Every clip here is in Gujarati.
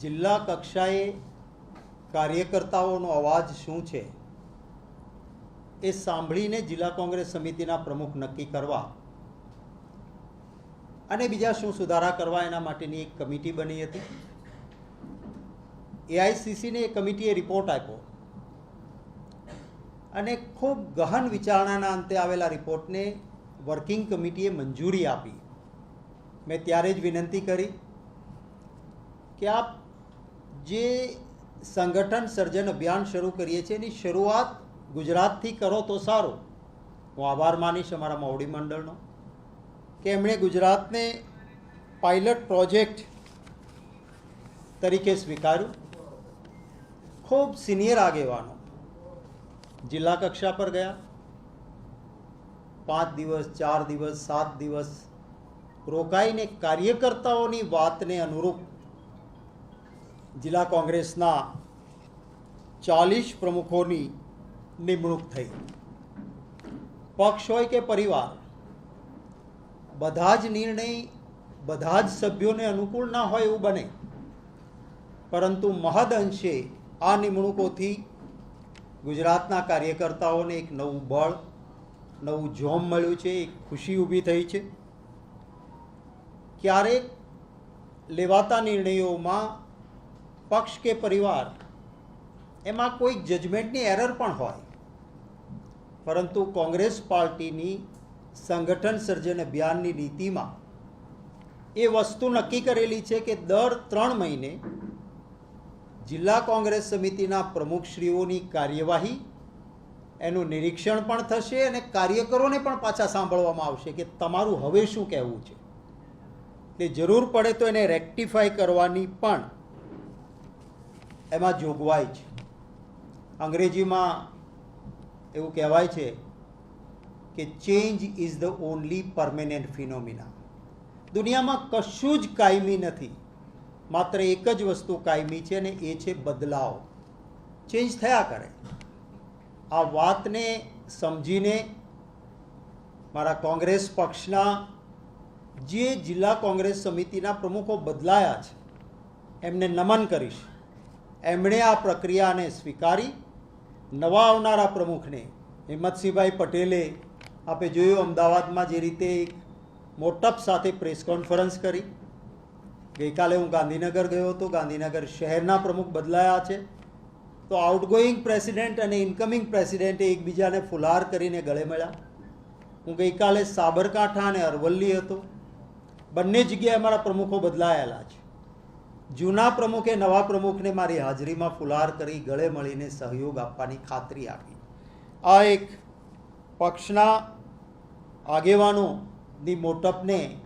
જિલ્લા કક્ષાએ કાર્યકર્તાઓનો અવાજ શું છે? એ સાંભળીને જિલ્લા કોંગ્રેસ સમિતિના પ્રમુખ નક્કી કરવા અને બીજા શું સુધારા કરવા એના માટેની એક કમિટી બની હતી. એઆઈસીસીને એ કમિટીએ રિપોર્ટ આપ્યો અને ખૂબ ગહન વિચારણાના અંતે આવેલા રિપોર્ટને વર્કિંગ કમિટીએ મંજૂરી આપી. મેં ત્યારે જ વિનંતી કરી કે આપ જે સંગઠન સર્જન અભિયાન શરૂ કરીએ છીએ, એની શરૂઆત ગુજરાતથી કરો તો સારું. હું આભાર માનીશ અમારા મોવડી મંડળનો કે એમણે ગુજરાતને પાયલટ પ્રોજેક્ટ તરીકે સ્વીકાર્યું. ખૂબ સિનિયર આગેવાનો જિલ્લા કક્ષા પર ગયા. પાંચ દિવસ, ચાર દિવસ, સાત દિવસ રોકાઈને કાર્યકર્તાઓની વાતને અનુરૂપ જિલ્લા કોંગ્રેસના ચાલીસ પ્રમુખોની નિમણૂક થઈ. પક્ષ હોય કે પરિવાર, બધા જ નિર્ણય બધા જ સભ્યોને અનુકૂળ ના હોય એવું બને. પરંતુ મહદ અંશે આ નિમણૂકોથી ગુજરાતના કાર્યકર્તાઓને એક નવું બળ, નવું જોમ મળ્યું છે, એક ખુશી ઊભી થઈ છે. ક્યારેક લેવાતા નિર્ણયોમાં પક્ષ કે પરિવાર, એમાં કોઈક જજમેન્ટની એરર પણ હોય. પરંતુ કોંગ્રેસ પાર્ટીની સંગઠન સર્જન અભિયાનની નીતિમાં એ વસ્તુ નક્કી કરેલી છે કે દર ત્રણ મહિને જિલ્લા કોંગ્રેસ સમિતિના પ્રમુખશ્રીઓની કાર્યવાહી, એનું નિરીક્ષણ પણ થશે અને કાર્યકરોને પણ પાછા સાંભળવામાં આવશે કે તમારું હવે શું કહેવું છે. તે જરૂર પડે તો એને રેક્ટિફાય કરવાની પણ એમાં જોગવાઈ છે. અંગ્રેજીમાં એવું કહેવાય છે કે change is the only permanent phenomena દુનિયામાં કશું જ કાયમી નથી. માત્ર એક જ વસ્તુ કાયમી છે ને એ છે બદલાવ. ચેન્જ થયા કરે. આ વાતને સમજીને મારા કોંગ્રેસ પક્ષના જે જિલ્લા કોંગ્રેસ સમિતિના પ્રમુખો બદલાયા છે, એમને નમન કરીશ. એમણે આ પ્રક્રિયાને સ્વીકારી. નવા આવનારા પ્રમુખને હિંમતસિંહભાઈ પટેલે આપે જોયું, અમદાવાદમાં જે રીતે એક મોટપ સાથે પ્રેસ કોન્ફરન્સ કરી. ગઈકાલે હું ગાંધીનગર ગયો હતો. ગાંધીનગર શહેરના પ્રમુખ બદલાયા છે. તો આઉટગોઈંગ પ્રેસિડેન્ટ અને ઇન્કમિંગ પ્રેસિડેન્ટે એકબીજાને ફુલાર કરીને ગળે મળ્યા. હું ગઈકાલે સાબરકાંઠા અને અરવલ્લી હતો. બંને જગ્યાએ અમારા પ્રમુખો બદલાયેલા છે. જૂના પ્રમુખે નવા પ્રમુખને મારી હાજરીમાં ફુલાર કરી ગળે મળીને સહયોગ આપવાની ખાતરી આપી. આ એક પક્ષના આગેવાનોની મોટપને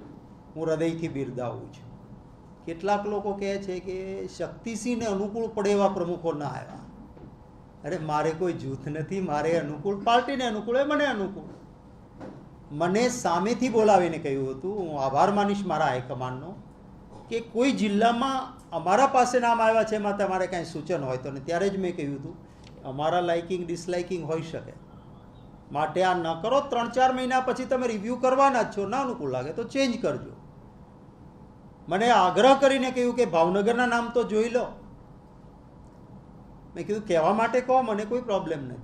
હું હૃદયથી બિરદાવું છું. કેટલાક લોકો કહે છે કે શક્તિસિંહને અનુકૂળ પડે એવા પ્રમુખો ના આવ્યા. અરે, મારે કોઈ જૂથ નથી, મારે અનુકૂળ, પાર્ટીને અનુકૂળ હોય મને અનુકૂળ. મને સામેથી બોલાવીને કહ્યું હતું, હું આભાર માનીશ મારા હાઈકમાન્ડનો. કે કોઈ જિલ્લામાં અમારા પાસે નામ આવ્યા છે એમાં તમારે કાંઈ સૂચન હોય તો? ને ત્યારે જ મેં કહ્યું હતું, અમારા લાઇકિંગ ડિસલાઇકિંગ હોઈ શકે. માટે આ ન કરો ત્રણ ચાર મહિના પછી તમે રિવ્યૂ કરવાના જ છો. ના અનુકૂળ લાગે તો ચેન્જ કરજો. મને આગ્રહ કરીને કહ્યું કે, ભાવનગરના નામ તો જોઈ લો. મેં કીધું, કહેવા માટે કહો, મને કોઈ પ્રોબ્લેમ નથી.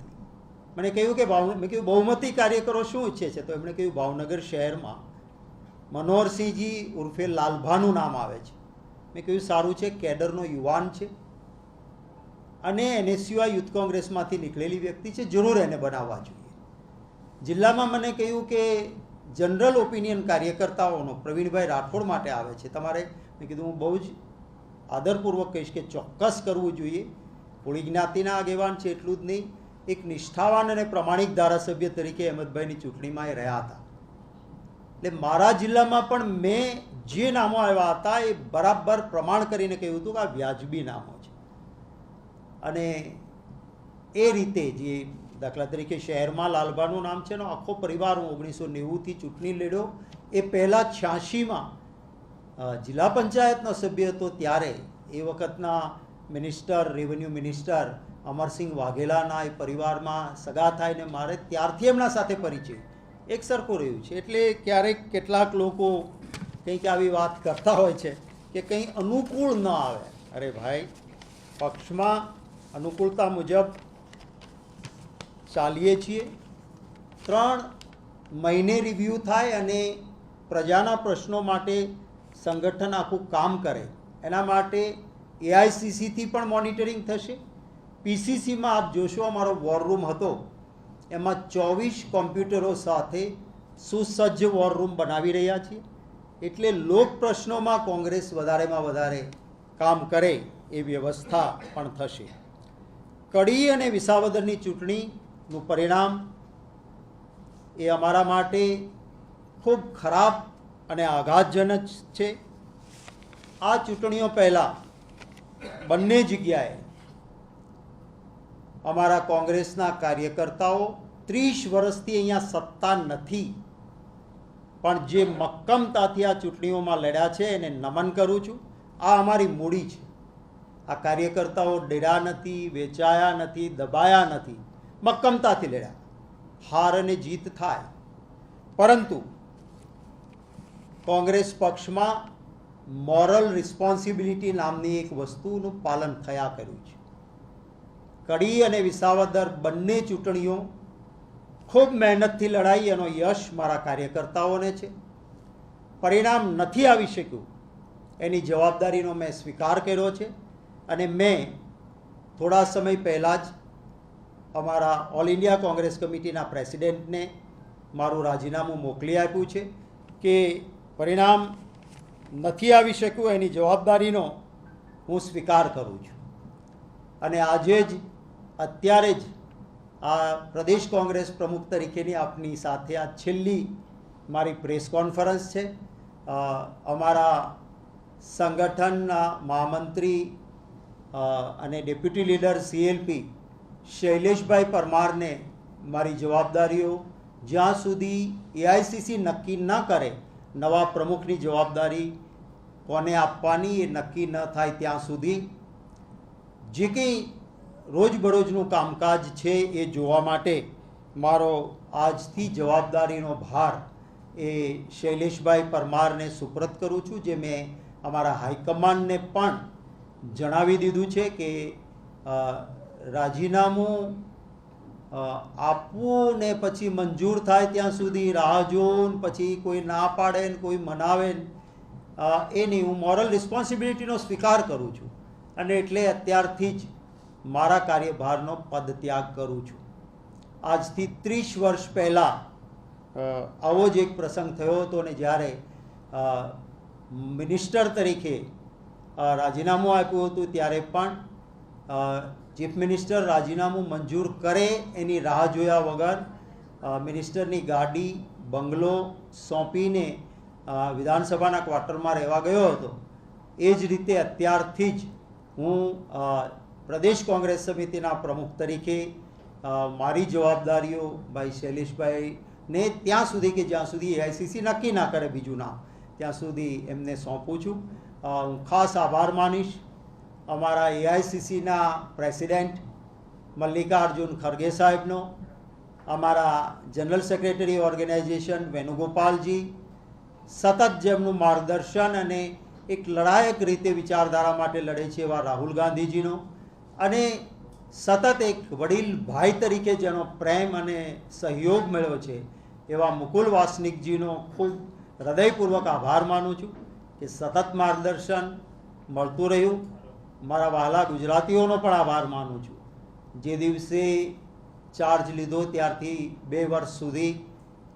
મને કહ્યું કે, ભાવ મેં કીધું, બહુમતી કાર્યકરો શું ઈચ્છે છે? તો એમણે કહ્યું, ભાવનગર શહેરમાં મનોહરસિંહજી ઉર્ફે લાલભાનું નામ આવે છે. મેં કહ્યું, સારું છે, કેડરનો યુવાન છે. અને એનએસયુઆઈ યુથ કોંગ્રેસમાંથી નીકળેલી વ્યક્તિ છે, જરૂર એને બનાવવા જોઈએ. જિલ્લામાં મને કહ્યું કે જનરલ ઓપિનિયન કાર્યકર્તાઓનો પ્રવીણભાઈ રાઠોડ માટે આવે છે. તમારે, મેં કીધું, હું બહુ જ આદરપૂર્વક કહીશ કે ચોક્કસ કરવું જોઈએ. કોળી જ્ઞાતિના આગેવાન છે એટલું જ નહીં. એક નિષ્ઠાવાન અને પ્રમાણિક ધારાસભ્ય તરીકે અહેમદભાઈની ચૂંટણીમાં એ રહ્યા હતા. એટલે મારા જિલ્લામાં પણ મેં જે નામો આવ્યા હતા એ બરાબર પ્રમાણ કરીને કહ્યું હતું કે આ વ્યાજબી નામો છે. અને એ રીતે જે દાખલા તરીકે શહેરમાં લાલબાનું નામ છે એનો આખો પરિવાર હું ઓગણીસો નેવુંથી ચૂંટણી લડ્યો. એ પહેલાં છ્યાસીમાં જિલ્લા પંચાયતનો સભ્ય હતો ત્યારે એ વખતના મિનિસ્ટર, રેવન્યુ મિનિસ્ટર અમરસિંહ વાઘેલાના એ પરિવારમાં સગા થાય ને મારે ત્યારથી એમના સાથે પરિચય એક સરખું રહ્યું છે. એટલે ક્યારેક કેટલાક લોકો કંઈક આવી વાત કરતા હોય છે કે કંઈ અનુકૂળ ન આવે. અરે ભાઈ, પક્ષમાં અનુકૂળતા મુજબ ચાલીએ છીએ. ત્રણ મહિને રિવ્યૂ થાય અને પ્રજાના પ્રશ્નો માટે સંગઠન આખું કામ કરે. એના માટે એઆઈસીસીથી પણ મોનિટરિંગ થશે. પીસીસીમાં આપ જોશો, અમારો વોર રૂમ હતો. એમાં ચોવીસ કોમ્પ્યુટરો સાથે સુસજ્જ વોર રૂમ બનાવી રહ્યા છીએ એટલે લોક પ્રશ્નોમાં કોંગ્રેસ વધારેમાં વધારે કામ કરે એ વ્યવસ્થા પણ થશે. કડી અને વિસાવદરની ચૂંટણીનું પરિણામ એ અમારા માટે ખૂબ ખરાબ અને આઘાતજનક છે. આ ચૂંટણીઓ પહેલાં બંને જગ્યાએ અમારા કોંગ્રેસના કાર્યકર્તાઓ ત્રીસ વર્ષથી અહીંયા સત્તા નથી. પણ જે મક્કમતાથી આ ચૂંટણીઓમાં લડ્યા છે, એને નમન કરું છું. આ અમારી મૂડી છે. આ કાર્યકર્તાઓ ડેરા નથી, વેચાયા નથી, દબાયા નથી. મક્કમતાથી લડ્યા. હાર અને જીત થાય. પરંતુ કોંગ્રેસ પક્ષમાં મોરલ રિસ્પોન્સિબિલિટી નામની એક વસ્તુનું પાલન થયા કર્યું છે. કડી અને વિસાવદર બંને ચૂંટણીઓ ખૂબ મહેનતથી લડાઈ એનો યશ મારા કાર્યકર્તાઓને છે. પરિણામ નથી આવી શક્યું. એની જવાબદારીનો મેં સ્વીકાર કર્યો છે અને મેં થોડા સમય પહેલાં જ અમારા ઓલ ઇન્ડિયા કોંગ્રેસ કમિટીના પ્રેસિડેન્ટને મારું રાજીનામું મોકલી આપ્યું છે કે પરિણામ નથી આવી શક્યું. એની જવાબદારીનો હું સ્વીકાર કરું છું. અને આજે જ અત્યારે જ આ પ્રદેશ કોંગ્રેસ પ્રમુખ તરીકેની આપની સાથે આ છેલ્લી મારી પ્રેસ કોન્ફરન્સ છે. અમારા સંગઠનના મહામંત્રી અને ડેપ્યુટી લીડર સીએલપી શૈલેષભાઈ પરમારને મારી જવાબદારીઓ, જ્યાં સુધી એઆઈસીસી નક્કી ન કરે, નવા પ્રમુખની જવાબદારી કોને આપવાની એ નક્કી ન થાય ત્યાં સુધી, જે કંઈ રોજબરોજનું કામકાજ છે એ જોવા માટે મારો આજથી જવાબદારીનો ભાર એ શૈલેષભાઈ પરમારને સુપ્રત કરું છું, જે મેં અમારા હાઈકમાન્ડને પણ જણાવી દીધું છે કે રાજીનામું આપવું ને પછી મંજૂર થાય ત્યાં સુધી રાહ જોવું પછી કોઈ ના પાડે ને કોઈ મનાવે એની હું મોરલ રિસ્પોન્સિબિલિટીનો સ્વીકાર કરું છું. અને એટલે અત્યારથી જ મારા કાર્યભારનો પદત્યાગ કરું છું. આજથી ત્રીસ વર્ષ પહેલાં આવો જ એક પ્રસંગ થયો હતો ને જ્યારે મિનિસ્ટર તરીકે રાજીનામું આપ્યું હતું ત્યારે પણ ચીફ મિનિસ્ટર રાજીનામું મંજૂર કરે એની રાહ જોયા વગર મિનિસ્ટરની ગાડી, બંગલો સોંપીને વિધાનસભાના ક્વાર્ટરમાં રહેવા ગયો હતો. એ જ રીતે અત્યારથી જ હું પ્રદેશ કોંગ્રેસ સમિતિના પ્રમુખ તરીકે મારી જવાબદારીઓ ભાઈ શૈલેષભાઈને ત્યાં સુધી કે જ્યાં સુધી એઆઈસીસી નક્કી ના કરે બીજું નામ, ત્યાં સુધી એમને સોંપું છું. હું ખાસ આભાર માનીશ. અમારા એઆઈસીસીના પ્રેસિડેન્ટ મલ્લિકાર્જુન ખરગે સાહેબનો, અમારા જનરલ સેક્રેટરી ઓર્ગેનાઇઝેશન વેણુગોપાલજી, સતત જેમનું માર્ગદર્શન અને એક લડાયક રીતે વિચારધારા માટે લડે છે એવા રાહુલ ગાંધીજીનો અને સતત એક વડીલ ભાઈ તરીકે જેનો પ્રેમ અને સહયોગ મળ્યો છે, એવા મુકુલ વાસનિકજીનો ખૂબ હૃદયપૂર્વક આભાર માનું છું કે સતત માર્ગદર્શન મળતું રહ્યું. મારા વહાલા ગુજરાતીઓનો પણ આભાર માનું છું. જે દિવસે ચાર્જ લીધો ત્યારથી બે વર્ષ સુધી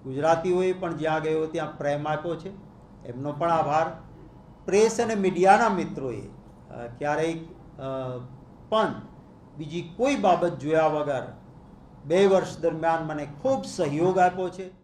ગુજરાતીઓએ પણ જ્યાં ગયો ત્યાં પ્રેમ આપ્યો છે. એમનો પણ આભાર. પ્રેસ અને મીડિયાના મિત્રોએ ક્યારેક પણ બીજી કોઈ બાબત જોયા વગર બે વર્ષ દરમિયાન મને ખૂબ સહયોગ આપ્યો છે.